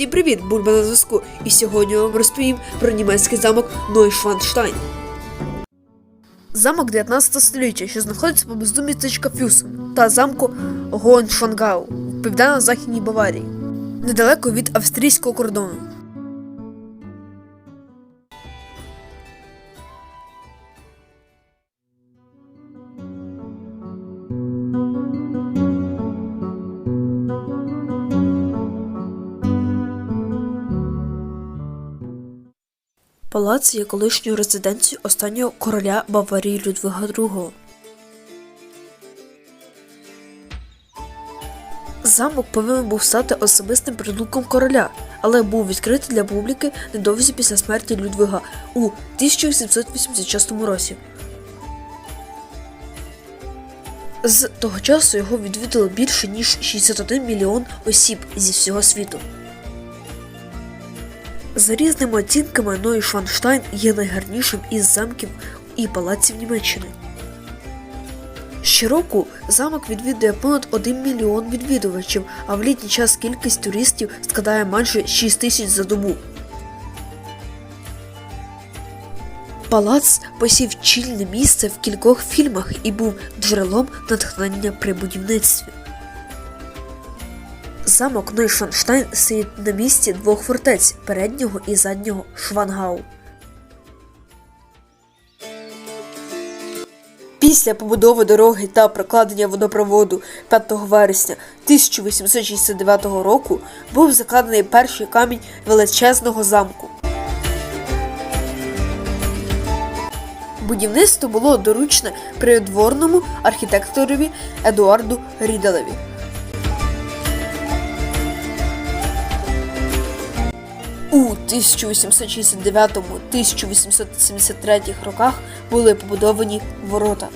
Усім привіт, Бульба на зв'язку. І сьогодні вам розповім про німецький замок Нойшванштайн. Замок 19 століття, що знаходиться поблизу містечка Фюсен та замку Гоншвангау в південно-західній Баварії, недалеко від австрійського кордону. Палац є колишньою резиденцією останнього короля Баварії Людвига II. Замок повинен був стати особистим притулком короля, але був відкритий для публіки недовзі після смерті Людвига у 1786 році. З того часу його відвідало більше ніж 61 мільйон осіб зі всього світу. За різними оцінками Нойшванштайн є найгарнішим із замків і палаців Німеччини. Щороку замок відвідує понад 1 мільйон відвідувачів, а в літній час кількість туристів складає майже 6 тисяч за добу. Палац посів чільне місце в кількох фільмах і був джерелом натхнення при будівництві. Замок Нойшванштайн стоїть на місці двох фортець переднього і заднього Швангау. Після побудови дороги та прокладення водопроводу 5 вересня 1869 року був закладений перший камінь величезного замку. Будівництво було доручне придворному архітекторові Едуарду Ріделеві. 1869-1873 роках були побудовані ворота.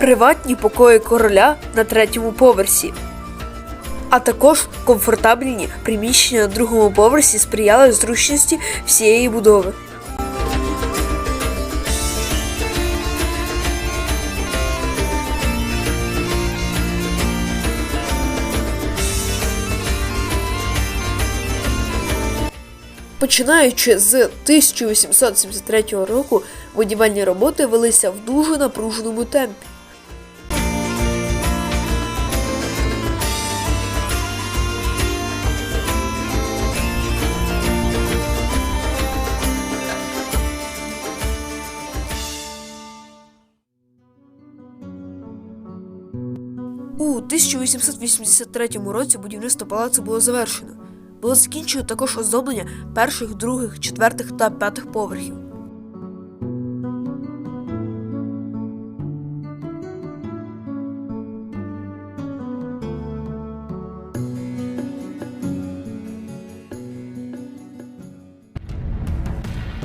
Приватні покої короля на третьому поверсі а також комфортабельні приміщення на другому поверсі сприяли зручності всієї будови. Починаючи з 1873 року, будівельні роботи велися в дуже напруженому темпі. 1883 році будівництво палацу було завершено. Було закінчено також оздоблення перших, других, четвертих та п'ятих поверхів.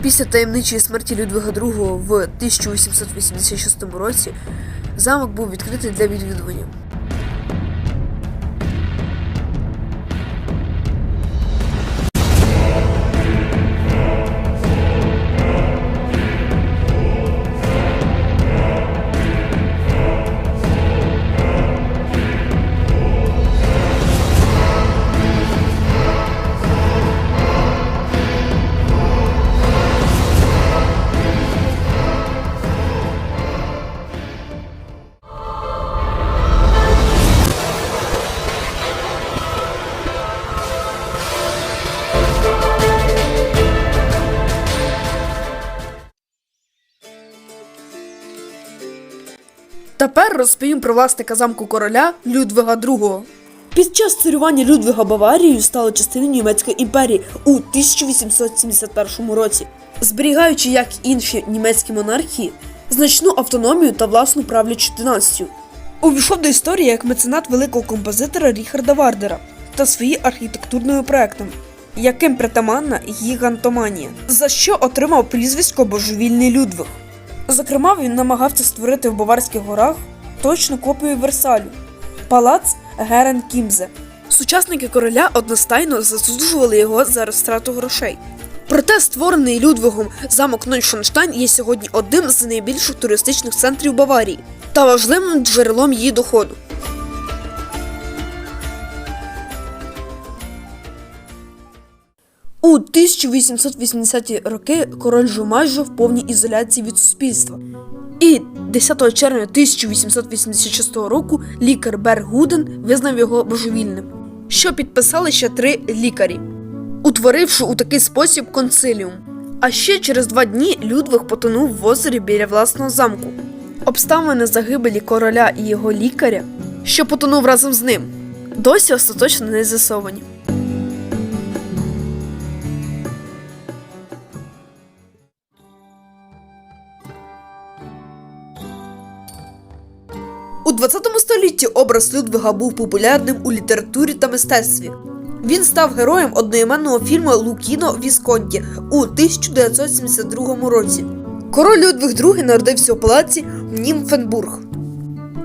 Після таємничої смерті Людвига II в 1886 році замок був відкритий для відвідування. Тепер розповім про власника замку короля Людвига II. Під час царювання Людвига Баварією стало частиною Німецької імперії у 1871 році, зберігаючи, як інші німецькі монархії, значну автономію та власну правлячу династію. Увійшов до історії як меценат великого композитора Ріхарда Вардера та свої архітектурними проектами, яким притаманна гігантоманія, за що отримав прізвисько Божевільний Людвиг. Зокрема, він намагався створити в Баварських горах точну копію Версалю, палац Герен Кімзе. Сучасники короля одностайно засуджували його за розтрату грошей. Проте створений Людвигом замок Нойшенштайн є сьогодні одним з найбільших туристичних центрів Баварії та важливим джерелом її доходу. 1880-ті роки король жив майже в повній ізоляції від суспільства. І 10 червня 1886 року лікар Берг Гуден визнав його божевільним, що підписали ще три лікарі, утворивши у такий спосіб консиліум. А ще через два дні Людвиг потонув в озері біля власного замку. Обставини загибелі короля і його лікаря, що потонув разом з ним, досі остаточно не з'ясовані. Столітті образ Людвига був популярним у літературі та мистецтві. Він став героєм одноіменного фільму Лукіно Вісконті у 1972 році. Король Людвиг II народився у палаці Німфенбург,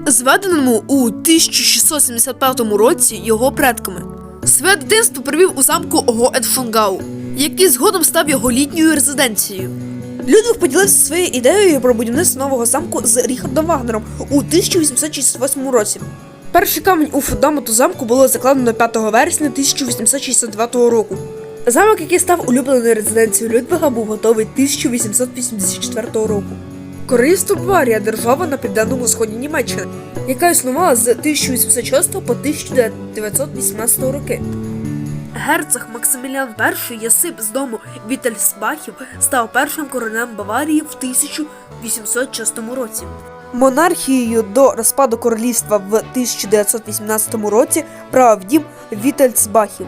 зведеному у 1675 році його предками. Своє дитинство провів у замку Гоеншонгау, який згодом став його літньою резиденцією. Людвиг поділився своєю ідеєю про будівництво нового замку з Ріхардом Вагнером у 1868 році. Перший камінь у фундаменту замку було закладено 5 вересня 1869 року. Замок, який став улюбленою резиденцією Людвига, був готовий 1884 року. Королівство Баварія держава на південному сході Німеччини, яка існувала з 1806 по 1918 роки. Герцог Максиміліан І Єсип з дому Вітельсбахів став першим королем Баварії в 1806 році. Монархією до розпаду королівства в 1918 році правив дім Вітельсбахів.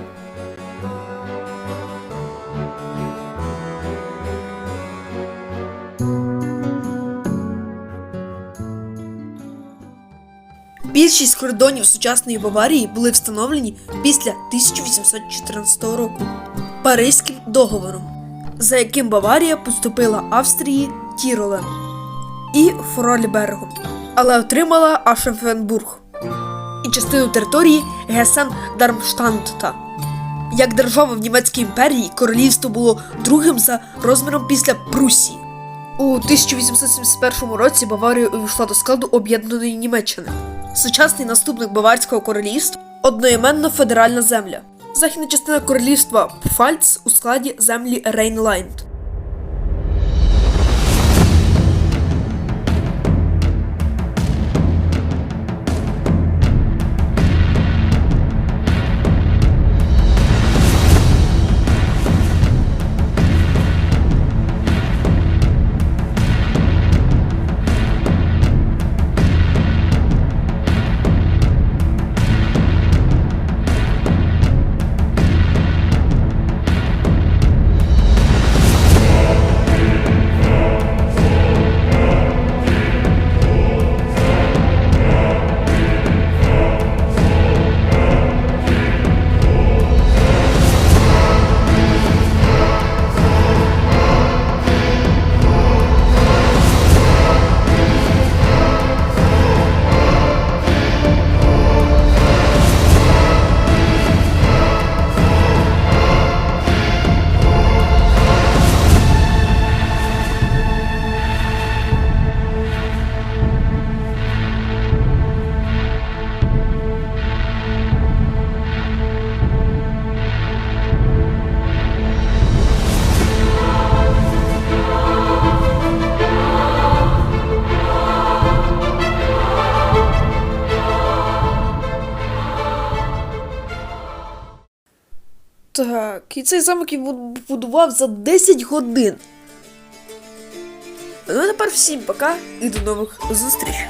Більшість кордонів сучасної Баварії були встановлені після 1814 року Паризьким договором, за яким Баварія поступила Австрії Тіролем і Фрольбергом, але отримала Ашефенбург і частину території Гесен Дармштадта. Як держава в Німецькій імперії, королівство було другим за розміром після Прусії. У 1871 році Баварія увійшла до складу об'єднаної Німеччини. Сучасний наступник Баварського королівства одноіменна федеральна земля. Західна частина королівства Пфальц у складі землі Рейнлайнд. Так, і цей замок я будував за 10 годин. Ну а тепер всім пока і до нових зустрічей.